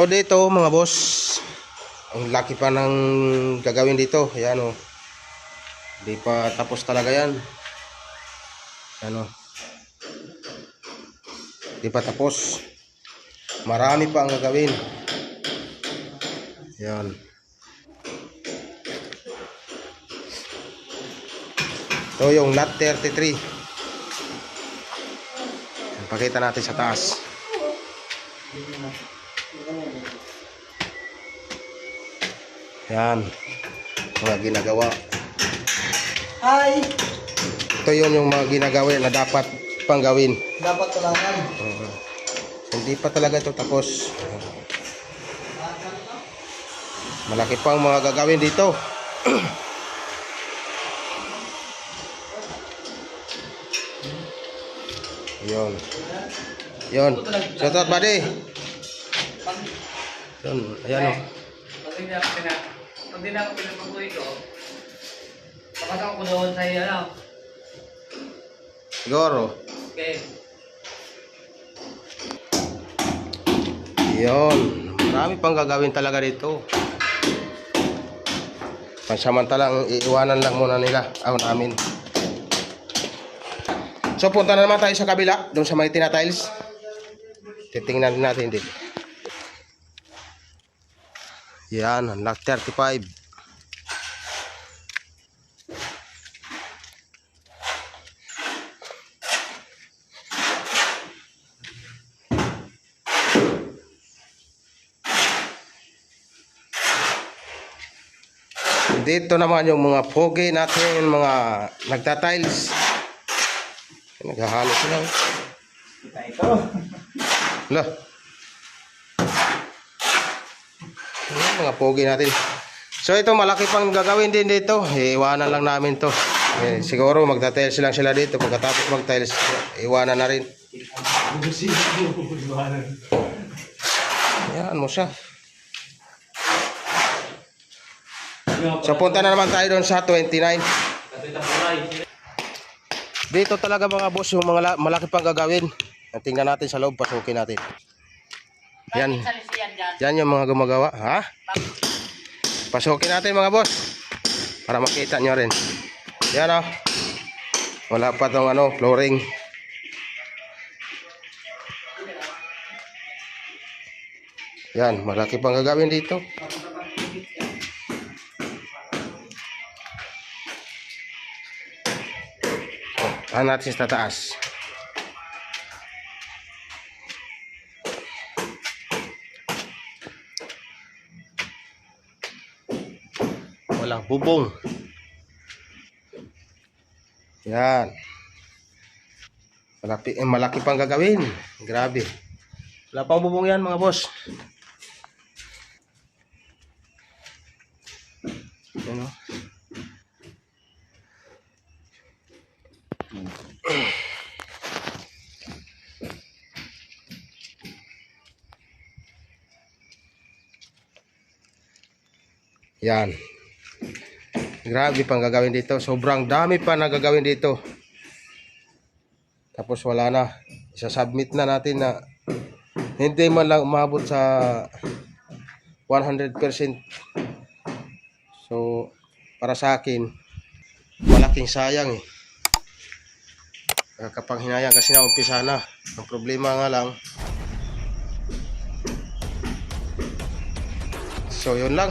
So dito mga boss, ang laki pa ng gagawin dito. Ayan o. Hindi pa tapos talaga yan. Ano? Hindi pa tapos. Marami pa ang gagawin. Ayan. Ito yung lot 33. Ayan, Pakita natin sa taas. Yan. Mga ginagawa. Ay, Ito yun yung mga ginagawa na dapat pang gawin. dapat kailangan. Uh, hindi pa talaga ito tapos. Malaki pang mga gagawin dito. Yun. Yun. Shout out, buddy. Yun. Ayan oh. o. Pag pag hindi ako pinapabuhay ko, papasok ko doon sa iyo, ano? Siguro. Okay. Yun. Marami pang gagawin talaga dito. Pansamantalang iiwanan lang muna nila. Aw namin. So punta na naman tayo sa kabila. Doon sa may tinatiles. Titingnan natin din. Yan. Ang lock 35. Dito naman yung mga pogi natin, mga nagtatiles. Naghahalo sila. Kita ito. Lah. Ayan, mga pogi natin. So ito malaki pang gagawin din dito. Iiwanan lang namin to. Eh, siguro magta-tiles lang sila dito. Pagkatapos mag-tiles, iwanan na rin. Ayan mo siya. So punta na naman tayo doon sa 29. Dito talaga mga boss yung mga la- malaki pang gagawin. Tingnan natin sa loob, pasukin natin. Yan. Yan yung mga gumagawa. Ha? Pasukin natin mga boss. Para makita nyo rin. Yan o. Wala pa tong ano, flooring. Yan, malaki pang gagawin dito. Ano natin sa taas? Walang bubong. Yan. Malaki, eh, malaki pang gagawin. Grabe. Wala pang bubong yan mga boss. Yan o. Yan. Grabe pang gagawin dito. Sobrang dami pa na gagawin dito. Tapos wala na. Isa-submit na natin na hindi man lang umabot sa 100%. So, para sa akin, malaking sayang eh. Nakakapanghinayang kasi naumpisa na. Ang problema nga lang, So, yun lang.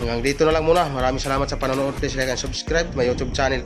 Hanggang dito na lang muna. Maraming salamat sa panonood. Please like and subscribe. May YouTube channel